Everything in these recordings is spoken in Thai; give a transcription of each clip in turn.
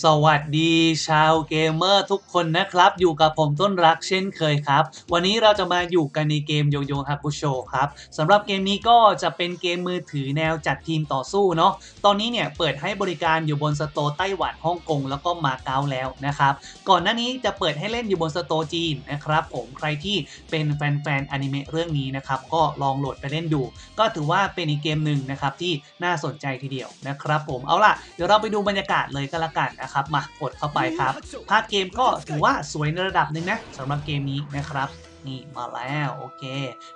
สวัสดีชาวเกมเมอร์ทุกคนนะครับ อยู่กับผมต้นรักเช่นเคยครับ วันนี้เราจะมาอยู่กันในเกมโยโย่ฮากุโชครับสำหรับเกมนี้ก็จะเป็นเกมมือถือแนวจัดทีมต่อสู้เนาะตอนนี้เนี่ยเปิดให้บริการอยู่บนสโตร์ไต้หวันฮ่องกงแล้วก็มาเก๊าแล้วนะครับก่อนหน้านี้จะเปิดให้เล่นอยู่บนสโตร์จีนนะครับผมใครที่เป็นแฟนๆอนิเมะเรื่องนี้นะครับก็ลองโหลดไปเล่นดู ก็ถือว่าเป็นอีกเกมหนึ่งนะครับที่น่าสนใจทีเดียวนะครับผมเอาล่ะเดี๋ยวเราไปดูบรรยากาศเลยก็แล้วกันนะครับมากดเข้าไปครับภาพเกมก็ถือว่าสวยในระดับหนึ่งนะสำหรับเกมนี้นะครับนี่มาแล้วโอเค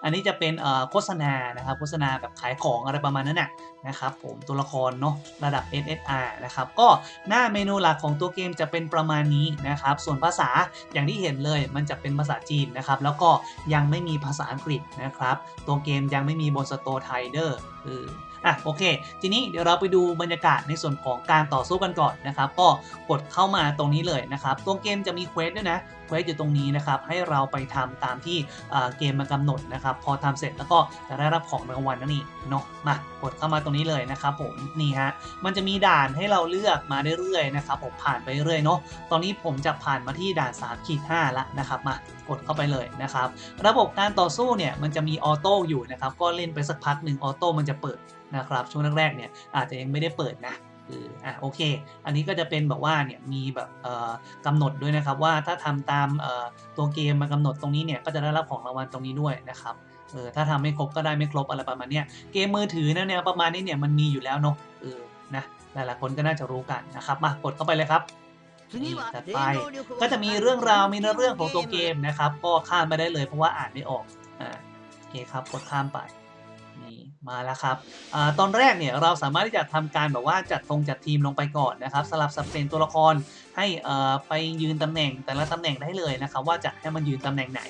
อันนี้จะเป็นเอ่อโฆษณานะครับโฆษณาแบบขายของอะไรประมาณนั้นน่ะนะครับผมตัวละครเนาะระดับ SSR นะครับก็หน้าเมนูหลักของตัวเกมจะเป็นประมาณนี้นะครับส่วนภาษาอย่างที่เห็นเลยมันจะเป็นภาษาจีนนะครับแล้วก็ยังไม่มีภาษาอังกฤษนะครับตัวเกมยังไม่มีบนสโตร์ไทเดอร์เอ อะโอเค ทีนี้เดี๋ยวเราไปดูบรรยากาศในส่วนของการต่อสู้กันก่อนนะครับก็กดเข้ามาตรงนี้เลยนะครับตัวเกมจะมีเควสด้วยนะเควสอยู่ตรงนี้นะครับให้เราไปทำตามที่เกมมากำหนดนะครับพอทำเสร็จแล้วก็จะได้รับของรางวัลนั่นเองเนาะมากดเข้ามาตรงนี้เลยนะครับผมนี่ฮะมันจะมีด่านให้เราเลือกมาเรื่อยๆนะครับผมผ่านไปเรื่อยเนาะตอนนี้ผมจะผ่านมาที่ด่าน3ขีด5ละนะครับมากดเข้าไปเลยนะครับระบบการต่อสู้เนี่ยมันจะมีออโต้อยู่นะครับก็เล่นไปสักพักหนึ่งออโต้มันจะเปิดนะครับช่วงแรกๆเนี่ยอาจจะยังไม่ได้เปิดนะเอออะโอเค อันนี้ก็จะเป็นแบบว่าเนี่ยมีแบบเอ่อกำหนดด้วยนะครับว่าถ้าทำตามเอ่อตัวเกมมากำหนดตรงนี้เนี่ยก็จะได้รับของรางวัลตรงนี้ด้วยนะครับเออถ้าทำไม่ครบก็ได้ไม่ครบอะไรประมาณเนี้ยเกมมือถือนะเนี่ยประมาณนี้เนี่ยมันมีอยู่แล้วเนาะเออนะหลายๆคนก็น่าจะรู้กันนะครับมากดเข้าไปเลยครับนี่จัดไปก็จะมีเรื่องราวมีเนื้อเรื่องของตัวเกมนะครับ ก็ข้ามไปได้เลยเพราะว่าอ่านไม่ออกอ่าโอเคครับกดข้ามไป มาแล้วครับอตอนแรกเนี่ยเราสามารถที่จะทำการแบบว่าจัดตรงจัดทีมลงไปก่อนนะครับ สลับสับเปลี่ยนตัวละครให้ไปยืนตำแหน่งแต่ละตำแหน่งได้เลยนะครับ ว่าจะให้มันยืนตำแหน่งไหน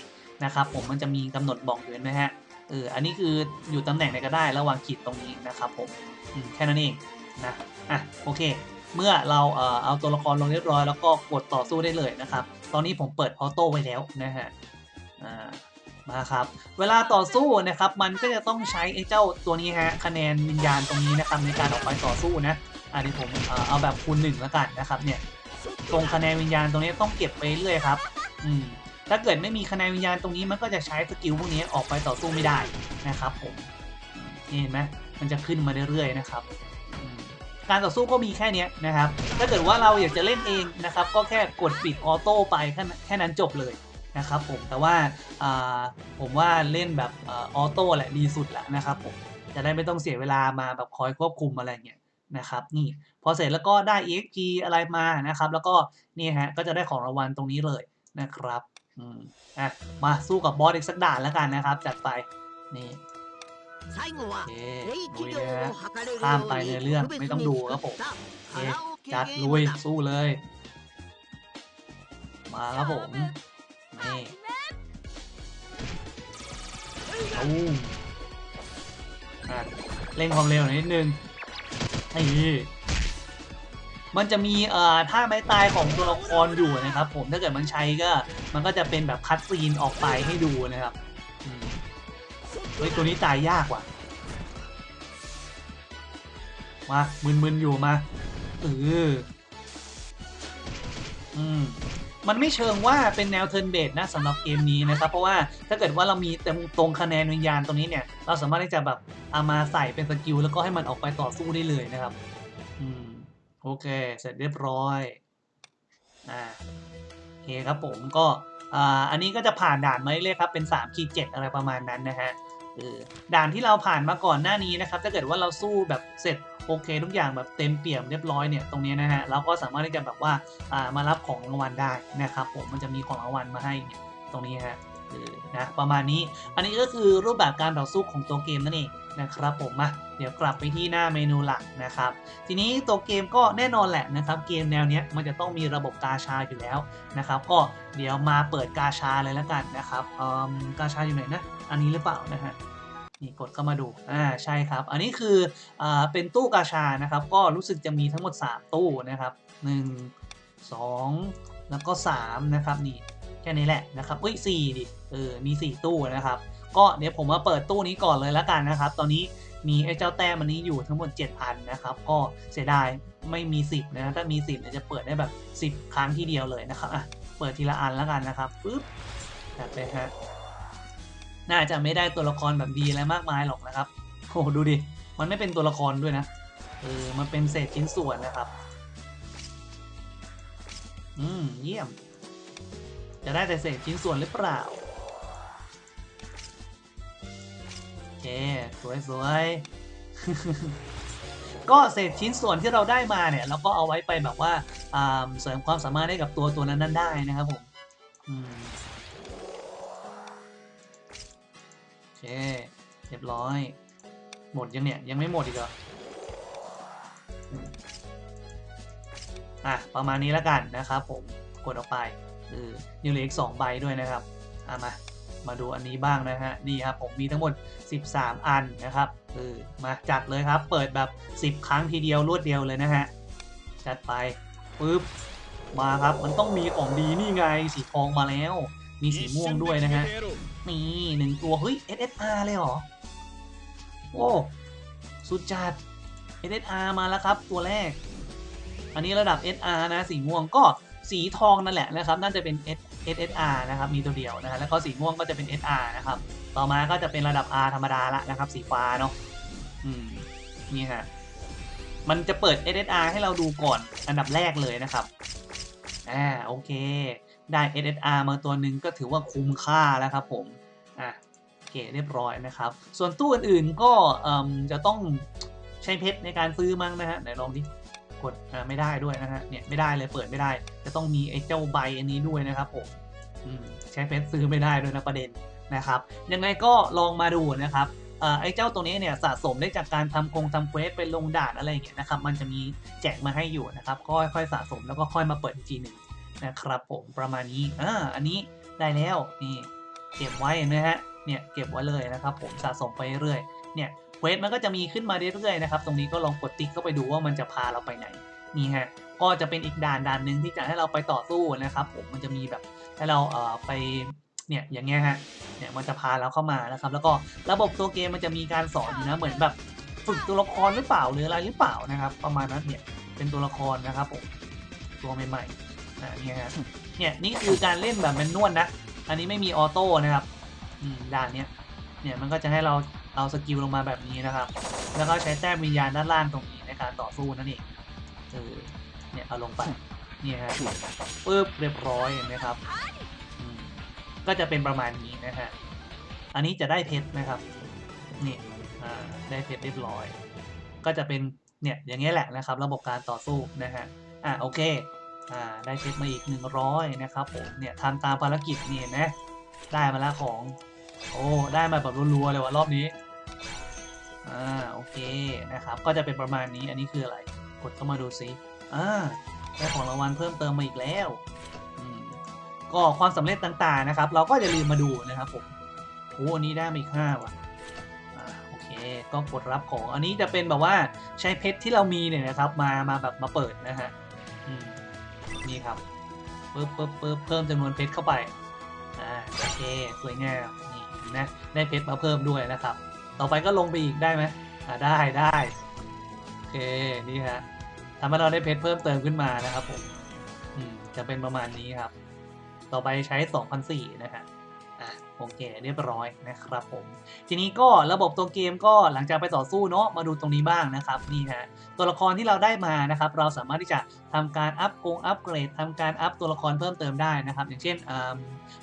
นะครับผมมันจะมีกำหนดบอกอยู่เห็นะฮะเอออันนี้คืออยู่ตำแหน่งไหนก็ได้ระหว่างขีดตรงนี้นะครับผมมแค่นั้นเองนะอะโอเค เมื่อเราเอ่อเอาตัวละครลงเรียบร้อยแล้วก็กดต่อสู้ได้เลยนะครับ ตอนนี้ผมเปิดออโต้ไว้แล้วนะฮะอ่า มาครับ เวลาต่อสู้นะครับ มันก็จะต้องใช้ไอ้เจ้าตัวนี้ฮะคะแนนวิญญาณตรงนี้นะครับในการออกไปต่อสู้นะ อันนี้ผมเอาแบบคูณหนึ่งแล้วกันนะครับเนี่ยตรงคะแนนวิญญาณตรงนี้ต้องเก็บไปเรื่อยครับ อืมถ้าเกิดไม่มีคะแนนวิญญาณตรงนี้มันก็จะใช้สกิลพวกนี้ออกไปต่อสู้ไม่ได้นะครับผมนี่เห็นไหมมันจะขึ้นมาเรื่อยๆนะครับ การต่อสู้ก็มีแค่นี้นะครับ ถ้าเกิดว่าเราอยากจะเล่นเองนะครับ ก็แค่กดปิดออโต้ไปแค่แค่นั้นจบเลย นะครับผมแต่ว่าผมว่าเล่นแบบออโต้แหละดีสุดแหละนะครับผมจะได้ไม่ต้องเสียเวลามาแบบคอยควบคุมอะไรเงี้ยนะครับนี่พอเสร็จแล้วก็ได้ EXP อะไรมานะครับ แล้วก็นี่ฮะก็จะได้ของรางวัลตรงนี้เลยนะครับอืมอะมาสู้กับบอสอีกสักด่านแล้วกันนะครับ จัดไปนี่โอเคลุยนะข้ามไปในเรื่องไม่ต้องดูครับผมโอเคจัดลุยสู้เลย มาครับผม นี่ตูมอะเร่งความเร็วหน่อยนิดนึงนี่มันจะมีเอ่อท่าไม้ตายของตัวละครอยู่นะครับผมถ้าเกิดมันใช้ก็ มันก็จะเป็นแบบคัดซีนออกไปให้ดูนะครับอืมเฮ้ยตัวนี้ตายยากว่ะมามึนๆอยู่มาเอออืม มันไม่เชิงว่าเป็นแนวเทิร์นเบสนะสำหรับเกมนี้นะครับ เพราะว่าถ้าเกิดว่าเรามีเต็มตรงคะแนนวิญญาณตรงนี้เนี่ย เราสามารถที่จะแบบเอามาใส่เป็นสกิลแล้วก็ให้มันออกไปต่อสู้ได้เลยนะครับ อืม โอเค เสร็จเรียบร้อย อ่าโอเคครับผมก็ อ่า อันนี้ก็จะผ่านด่านมาเรื่อยๆครับ เป็น3ขีด7อะไรประมาณนั้นนะฮะ เออด่านที่เราผ่านมาก่อนหน้านี้นะครับ ถ้าเกิดว่าเราสู้แบบเสร็จโอเค ทุกอย่างแบบเต็มเปี่ยมเรียบร้อยเนี่ยตรงนี้นะฮะเราก็สามารถที่จะแบบว่าามารับของรางวัลได้นะครับ ผมมันจะมีของรางวัลมาให้ตรงนี้ฮะ นะประมาณนี้ อันนี้ก็คือรูปแบบการต่อสู้ของตัวเกมนั่นเองนะครับผมมาเดี๋ยวกลับไปที่หน้าเมนูหลักนะครับ ทีนี้ตัวเกมก็แน่นอนแหละนะครับ เกมแนวนี้มันจะต้องมีระบบกาชาอยู่แล้วนะครับ ก็เดี๋ยวมาเปิดกาชาเลยแล้วกันนะครับกาชาอยู่ไหนนะ อันนี้หรือเปล่านะฮะนี่กดเข้ามาดู อ่า ใช่ครับ อันนี้คืออ่าเป็นตู้กาชา นะครับ ก็รู้สึกจะมีทั้งหมด 3 ตู้นะครับ 1 2 แล้วก็ 3 นะครับ นี่ ค่นี้แหละนะครับเอ้ย4ดิเออมี 4 ตู้นะครับ ก็เดี๋ยวผมมาเปิดตู้นี้ก่อนเลยแล้วกันนะครับ ตอนนี้มีไอ้เจ้าแต้มอันนี้อยู่ทั้งหมด 7 อันนะครับ ก็เสียดายไม่มี 10 นะถ้ามี 10เนี่ยจะเปิดได้แบบ 10 ครั้งที่เดียวเลยนะครับอะเปิดทีละอันแล้วกันนะครับปึ๊บจัดไปฮะน่าจะไม่ได้ตัวละครแบบดีอะไรมากมายหรอกนะครับโอ้ดูดิ มันไม่เป็นตัวละครด้วยนะเออมันเป็นเศษชิ้นส่วนนะครับ อืม เยี่ยม จะได้แต่เศษชิ้นส่วนหรือเปล่าโอเคสวยสวยๆก็เศษชิ้นส่วนที่เราได้มาเนี่ยเราก็เอาไว้ไปแบบว่าอ่าเสริมความสามารถให้กับตัวตัวนั้นๆได้นะครับผมโอเคเรียบร้อย หมดยังเนี่ยยังไม่หมดอีกเหรออะประมาณนี้แล้วกันนะครับผมกดออกไป เออยังเหลืออีก2ใบด้วยนะครับเอะมามาดูอันนี้บ้างนะฮะนี่ครับผมมีทั้งหมด 13 อันนะครับเออมาจัดเลยครับ เปิดแบบ 10 ครั้งทีเดียวรวดเดียวเลยนะฮะจัดไปปึ๊บมาครับมันต้องมีของดีนี่ไงสีทองมาแล้ว มีสีม่วงด้วยนะฮะนี่หนึ่งตัวเฮ้ย SSR เลยเหรอโอ้สุดจัด SSR มาแล้วครับตัวแรก อันนี้ระดับ SR นะสีม่วงก็ สีทองนั่นแหละนะครับ น่าจะเป็น S SSR นะครับ มีตัวเดียวนะฮะแล้วก็สีม่วงก็จะเป็น SR นะครับ ต่อมาก็จะเป็นระดับ R ธรรมดาละนะครับ สีฟ้าเนาะอืมนี่ฮะมันจะเปิด SSR ให้เราดูก่อนอันดับแรกเลยนะครับอ่าโอเค ได้ SSR มาตัวหนึ่งก็ถือว่าคุ้มค่าแล้วครับผมอะโอเคเรียบร้อยนะครับ ส่วนตู้อื่นๆก็เอ่มจะต้องใช้เพชรในการซื้อมั้งนะฮะไหนลองดิ กดไม่ได้ด้วยนะฮะเนี่ยไม่ได้เลยเปิดไม่ได้ จะต้องมีไอ้เจ้าใบอันนี้ด้วยนะครับผมใช้เพชรซื้อไม่ได้ด้วยนะประเด็นนะครับยังไงก็ลองมาดูนะครับอ่อไอ้เจ้าตัวนี้เนี่ยสะสมได้จากการทำคงทำเควสเป็นลงด่านอะไรอย่างเงี้ยนะครับมันจะมีแจกมาให้อยู่นะครับก็ค่อยๆสะสมแล้วก็ค่อยมาเปิดอีกทีหนึ่งนะครับผมประมาณนี้อ่าอันนี้ได้แล้วนี่เก็บไว้นะฮะเนี่ยเก็บไว้เลยนะครับผมสะสมไปเรื่อยเนี่ย เควสมันก็จะมีขึ้นมาเรื่อยๆนะครับ ตรงนี้ก็ลองกดติ๊กเข้าไปดูว่ามันจะพาเราไปไหนนี่ฮะก็จะเป็นอีกด่านด่านหนึ่งที่จะให้เราไปต่อสู้นะครับผมมันจะมีแบบให้เราเอ่อไปเนี่ยอย่างเงี้ยฮะเนี่ยมันจะพาเราเข้ามานะครับ แล้วก็ระบบตัวเกมมันจะมีการสอนอยู่นะเหมือนแบบฝึกตัวละครหรือเปล่าหรืออะไรหรือเปล่านะครับ ประมาณนั้นเนี่ยเป็นตัวละครนะครับผมตัวใหม่ๆอ่าเนี่ยฮะเนี่ยนี่คือการเล่นแบบแมนนวลนะ อันนี้ไม่มีออโต้นะครับด่านเนี้ยเนี่ยมันก็จะให้เรา เอาสกิลลงมาแบบนี้นะครับ แล้วก็ใช้แต้มวิญญาณด้านล่างตรงนี้ในการต่อสู้นั่นเองเออเนี่ยเอาลงไปนี่ฮะปึ๊บเรียบร้อยเห็นไหมครับ ก็จะเป็นประมาณนี้นะฮะ อันนี้จะได้เพชรนะครับ นี่ได้เพชรเรียบร้อย ก็จะเป็นเนี่ยอย่างเงี้ยแหละนะครับ ระบบการต่อสู้นะฮะ อ่าโอเค อ่าได้เพชรมาอีก 100 นะครับผม เนี่ยทำตามภารกิจนี่นไหมได้มาแล้วของ โอ้ ได้มาแบบรัวๆเลยว่ะรอบนี้ อ่าโอเคนะครับ ก็จะเป็นประมาณนี้อันนี้คืออะไร กดเข้ามาดูซิอ่าได้ของรางวัลเพิ่มเติมมาอีกแล้วอืมก็ความสำเร็จต่างๆนะครับ เราก็อย่าลืมมาดูนะครับผมโอ้อันนี้ได้มาอีกห้าว่ะอ่าโอเค ก็กดรับของอันนี้จะเป็นแบบว่าใช้เพชรที่เรามีเนี่ยนะครับ มามาแบบมาเปิดนะฮะอืมนี่ครับปึ๊บปึ๊บปึ๊บเพิ่มจำนวนเพชรเข้าไปอ่าโอเคสวยงามนี่นไหมได้เพชรมาเพิ่มด้วยนะครับ ต่อไปก็ลงไปอีกได้ไหมอ่าได้ได้โอเคนี่ฮะทำให้เราได้เพชรเพิ่มเติมขึ้นมานะครับผมอืมจะเป็นประมาณนี้ครับ ต่อไปใช้2,004นะฮะอะโอเคเรียบร้อยนะครับผม ทีนี้ก็ระบบตัวเกมก็หลังจากไปต่อสู้เนาะมาดูตรงนี้บ้างนะครับนี่ฮะตัวละครที่เราได้มานะครับ เราสามารถที่จะทำการอัพกงอัพเกรดทำการอัพตัวละครเพิ่มเติมได้นะครับ อย่างเช่นอ่า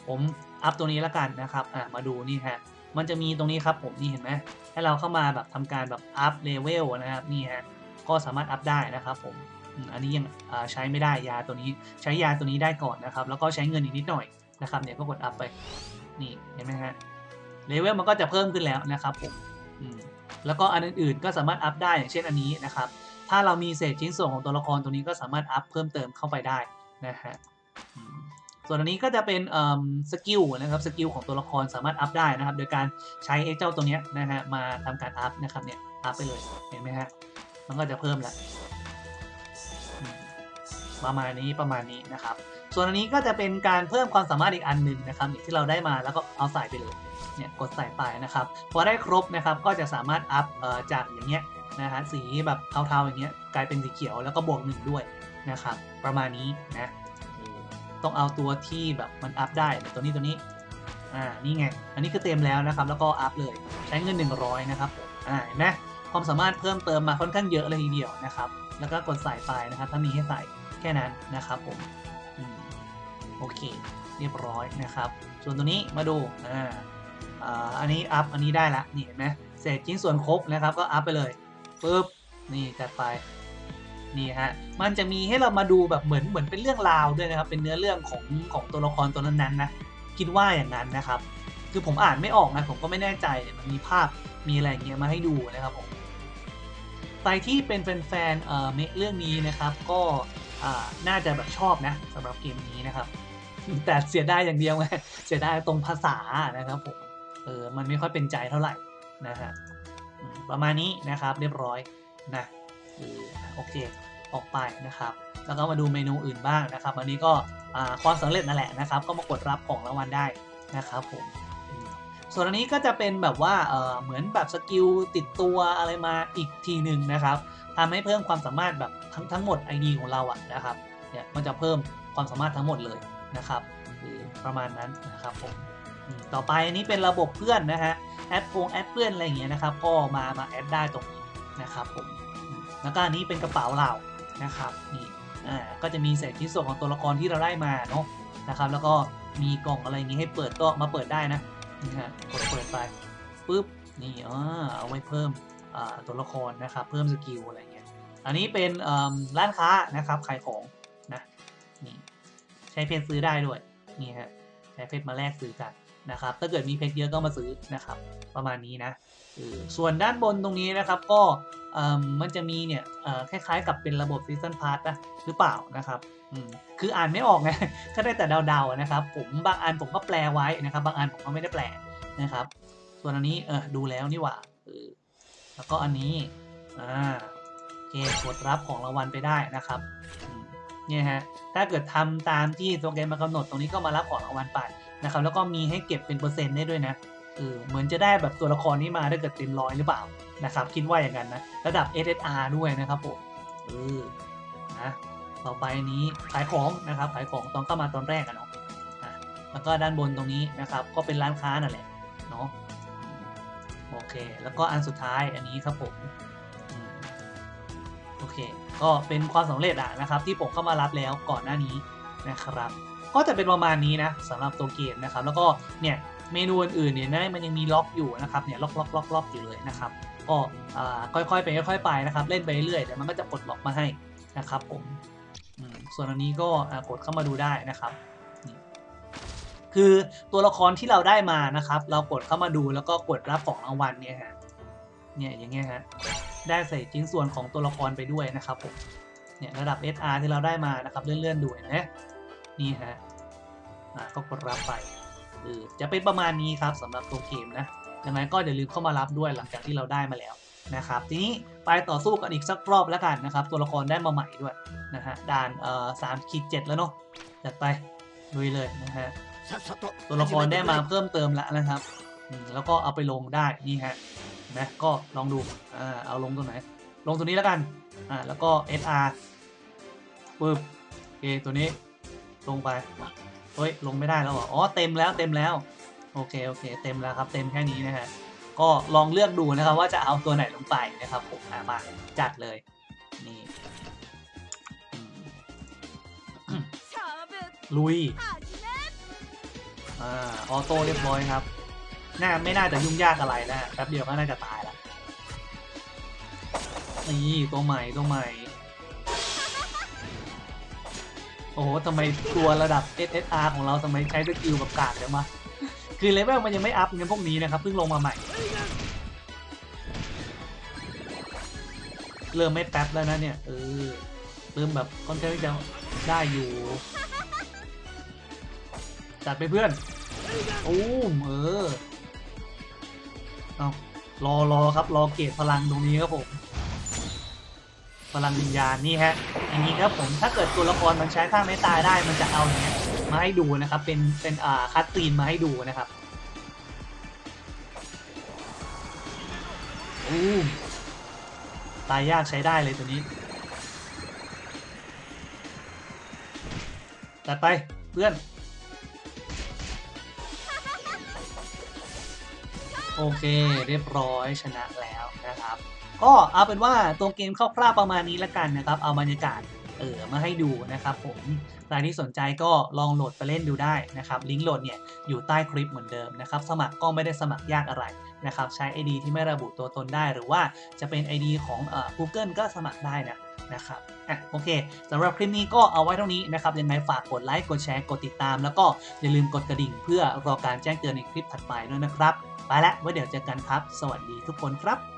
ผมอัพตัวนี้แล้วกันนะครับอะมาดูนี่ฮะ มันจะมีตรงนี้ครับผมนี่เห็นไหมให้เราเข้ามาแบบทำการแบบอัพเลเวลนะครับนี่ฮะก็สามารถอัพได้นะครับผมอันนี้ยังใช้ไม่ได้ยาตัวนี้ใช้ยาตัวนี้ได้ก่อนนะครับ แล้วก็ใช้เงินอีกนิดหน่อยนะครับเนี่ยก็กดอัพไปนี่เห็นไหมฮะเลเวลมันก็จะเพิ่มขึ้นแล้วนะครับผมแล้วก็อันอื่นๆก็สามารถอัพได้อย่างเช่นอันนี้นะครับ ถ้าเรามีเศษชิ้นส่วนของตัวละครตัวนี้ก็สามารถอัพเพิ่มเติมเข้าไปได้นะฮะ ส่วนอันนี้ก็จะเป็นสกิลนะครับสกิลของตัวละครสามารถอัพได้นะครับ โดยการใช้ไอ้เจ้าตัวนี้นะฮะมาทำการอัพนะครับเนี่ยอัพไปเลยเห็นไหมฮะมันก็จะเพิ่มล้วอืมประมาณนี้ประมาณนี้นะครับ ส่วนอันนี้ก็จะเป็นการเพิ่มความสามารถอีกอันหนึ่งนะครับที่เราได้มาแล้วก็เอาใส่ไปเลยเนี่ยกดใส่ไปนะครับพอได้ครบนะครับก็จะสามารถอัพจากอย่างเงี้ยนะฮะสีแบบเทาๆอย่างเงี้ยกลายเป็นสีเขียวแล้วก็บวกหนึ่งด้วยนะครับ ประมาณนี้นะ ต้องเอาตัวที่แบบมันอัพได้ตัวนี้ตัวนี้อ่านี่ไง อันนี้คือเต็มแล้วนะครับ แล้วก็อัพเลยใช้เงิน 100 นะครับอ่าเห็นไหมความสามารถเพิ่มเติมมาค่อนข้างเยอะเลยทีเดียวนะครับ แล้วก็กดใส่ไปนะครับ ถ้ามีให้ใส่แค่นั้นนะครับผมโอเค เรียบร้อยนะครับ ส่วนตัวนี้มาดูอ่าอ่าอันนี้อัพอันนี้ได้ละนี่เห็นไหมเศษชิ้นส่วนครบนะครับ ก็อัพไปเลยปุ๊บนี่จัดไป นี่ฮะมันจะมีให้เรามาดูแบบเหมือนเหมือนเป็นเรื่องราวด้วยนะครับ เป็นเนื้อเรื่องของของตัวละครตัวนั้นๆนะคิดว่าอย่างนั้นนะครับ คือผมอ่านไม่ออกนะผมก็ไม่แน่ใจเนี่ยมันมีภาพมีอะไรอย่างเงี้ยมาให้ดูนะครับผมใครที่เป็นแฟนๆเอ่อเมเรื่องนี้นะครับ ก็น่าจะแบบชอบนะสำหรับเกมนี้นะครับ แต่เสียดายอย่างเดียวไงเสียดายตรงภาษานะครับผมเออมันไม่ค่อยเป็นใจเท่าไหร่นะฮะประมาณนี้นะครับเรียบร้อยนะ โอเค ออกไปนะครับ แล้วก็มาดูเมนูอื่นบ้างนะครับ อันนี้ก็ความสำเร็จนั่นแหละนะครับ ก็มากดรับของรางวัลได้นะครับผมส่วนอันนี้ก็จะเป็นแบบว่าเหมือนแบบสกิลติดตัวอะไรมาอีกทีหนึ่งนะครับทำให้เพิ่มความสามารถแบบทั้งทั้งหมด ID ของเราอะนะครับเนี่ยมันจะเพิ่มความสามารถทั้งหมดเลยนะครับประมาณนั้นนะครับผมต่อไปอันนี้เป็นระบบเพื่อนนะฮะแอดพงแอดเพื่อนอะไรอย่างเงี้ยนะครับก็มามาแอดได้ตรงนี้นะครับผม แล้วก็อันนี้เป็นกระเป๋าเรานะครับนี่อ่าก็จะมีเศษชิ้นส่วนของตัวละครที่เราได้มาเนาะนะครับ แล้วก็มีกล่องอะไรอย่างงี้ให้เปิดก็มาเปิดได้นะนี่ฮะกดเปิดไปปุ๊บนี่อ่าเอาไว้เพิ่มตัวละครนะครับเพิ่มสกิลอะไรเงี้ยอันนี้เป็นร้านค้านะครับขายของนะนี่ใช้เพชรซื้อได้ด้วยนี่ฮะใช้เพชรมาแลกซื้อกันนะครับถ้าเกิดมีเพชรเยอะก็มาซื้อนะครับ ประมาณนี้นะส่วนด้านบนตรงนี้นะครับก็ มันจะมีเนี่ยคล้ายๆกับเป็นระบบซีซันพาร์ตนะหรือเปล่านะครับคืออ่านไม่ออกไงก็ได้แต่เดาๆนะครับผมบางอันผมก็แปลไว้นะครับ บางอันผมก็ไม่ได้แปลนะครับ ส่วนอันนี้เออดูแล้วนี่หว่าแล้วก็อันนี้อ่าโอเคกดรับของรางวัลไปได้นะครับเนี่ยฮะถ้าเกิดทำตามที่ตัวเกมมากำหนดตรงนี้ก็มารับของรางวัลไปนะครับ แล้วก็มีให้เก็บเป็นเปอร์เซ็นต์ได้ด้วยนะ เออเหมือนจะได้แบบตัวละครนี้มาถ้าเกิดเต็มร้อยหรือเปล่านะครับคิดว่าอย่างนั้นนะ ระดับ SSR ด้วยนะครับผมเออนะต่อไปนี้ขายของนะครับขายของตอนเข้ามาตอนแรกอะเนาะแล้วก็ด้านบนตรงนี้นะครับ ก็เป็นร้านค้านั่นแหละเนาะโอเค แล้วก็อันสุดท้ายอันนี้ครับผมอืมโอเค ก็เป็นความสำเร็จอะนะครับ ที่ผมเข้ามารับแล้วก่อนหน้านี้นะครับ ก็จะเป็นประมาณนี้นะสำหรับตัวเกมนะครับ แล้วก็เนี่ย เมนูอื่นๆเนี่ยนะมันยังมีล็อกอยู่นะครับเนี่ยล็อกล็อกล็อกล็อกอยู่เลยนะครับก็ค่อยๆไปค่อยๆไปนะครับเล่นไปเรื่อยๆเดี๋ยวมันก็จะปลดล็อกมาให้นะครับผมส่วนอันนี้ก็กดเข้ามาดูได้นะครับคือตัวละครที่เราได้มานะครับ เรากดเข้ามาดูแล้วก็กดรับของรางวัลเนี่ยฮะเนี่ยอย่างเงี้ยฮะได้ใส่ชิ้นส่วนของตัวละครไปด้วยนะครับผมเนี่ยระดับ SR ที่เราได้มานะครับเลื่อนๆดูเห็นไหมนี่ฮะก็กดรับไป ออจะเป็นประมาณนี้ครับสำหรับตัวเกมนะยังไงก็อย่าลืมเข้ามารับด้วยหลังจากที่เราได้มาแล้วนะครับทีนี้ไปต่อสู้กันอีกสักรอบแล้วกันนะครับ ตัวละครได้มาใหม่ด้วยนะฮะด่านเอ่อสามขีดเจ็ดแล้วเนาะจัดไปลุยเลยนะฮะตัวละครได้มาเพิ่มเติมแล้วนะครับแล้วก็เอาไปลงได้นี่ฮะนะก็ลองดูอ่าเอาลงตรงไหน ลงตัวนี้แล้วกันอ่าแล้วก็ SR ปึ๊บโอเคตัวนี้ลงไป เฮ้ยลงไม่ได้แล้วอ๋อเต็มแล้วเต็มแล้วโอเคโอเค เต็มแล้วครับเต็มแค่นี้นะฮะก็ลองเลือกดูนะครับว่าจะเอาตัวไหนลงไปนะครับผมมาจัดเลยนี่ลุยอ่าออโต้เรียบร้อยครับน่าไม่น่าจะยุ่งยากอะไรนะแป๊บเดียวก็น่าจะตายละนี่ตัวใหม่ตัวใหม่ โอ้โหทำไมตัวระดับ SSR ของเราทำไมใช้สกิลแบบกากจังวะคือเลเวลมันยังไม่อัพเงินพวกนี้นะครับเพิ่งลงมาใหม่ เริ่มไม่แป๊บแล้วนะเนี่ยเออเริ่มแบบค่อนข้างที่จะได้อยู่ จัดไปเพื่อนโอ้เออเอารอรอครับรอเกตพลังตรงนี้ครับผม พลังวิญญาณนี่ฮะอย่างนี้ครับผมถ้าเกิดตัวละครมันใช้ข้าไม่ตายได้มันจะเอาเนี้ยมาให้ดูนะครับ เป็นเป็นอ่าคัตตีนมาให้ดูนะครับโอ้ตายยากใช้ได้เลยตัวนี้ตัดไปเพื่อน โอเคเรียบร้อยชนะแล้วนะครับ ก็เอาเป็นว่าตัวเกมคร่าวๆประมาณนี้ละกันนะครับ เอาบรรยากาศเออมาให้ดูนะครับผมใครที่สนใจก็ลองโหลดไปเล่นดูได้นะครับ ลิงก์โหลดเนี่ยอยู่ใต้คลิปเหมือนเดิมนะครับ สมัครก็ไม่ได้สมัครยากอะไรนะครับ ใช้ ID ที่ไม่ระบุตัวตนได้หรือว่าจะเป็น ID ของเอ่อ Google ก็สมัครได้นะนะครับอะโอเคสำหรับคลิปนี้ก็เอาไว้เท่านี้นะครับ ยังไงฝากกดไลค์ กดแชร์ กดติดตาม แล้วก็อย่าลืมกดกระดิ่ง เพื่อรอการแจ้งเตือนในคลิปถัดไปด้วยนะครับ ไปละไว้เดี๋ยวเจอกันครับ สวัสดีทุกคนครับ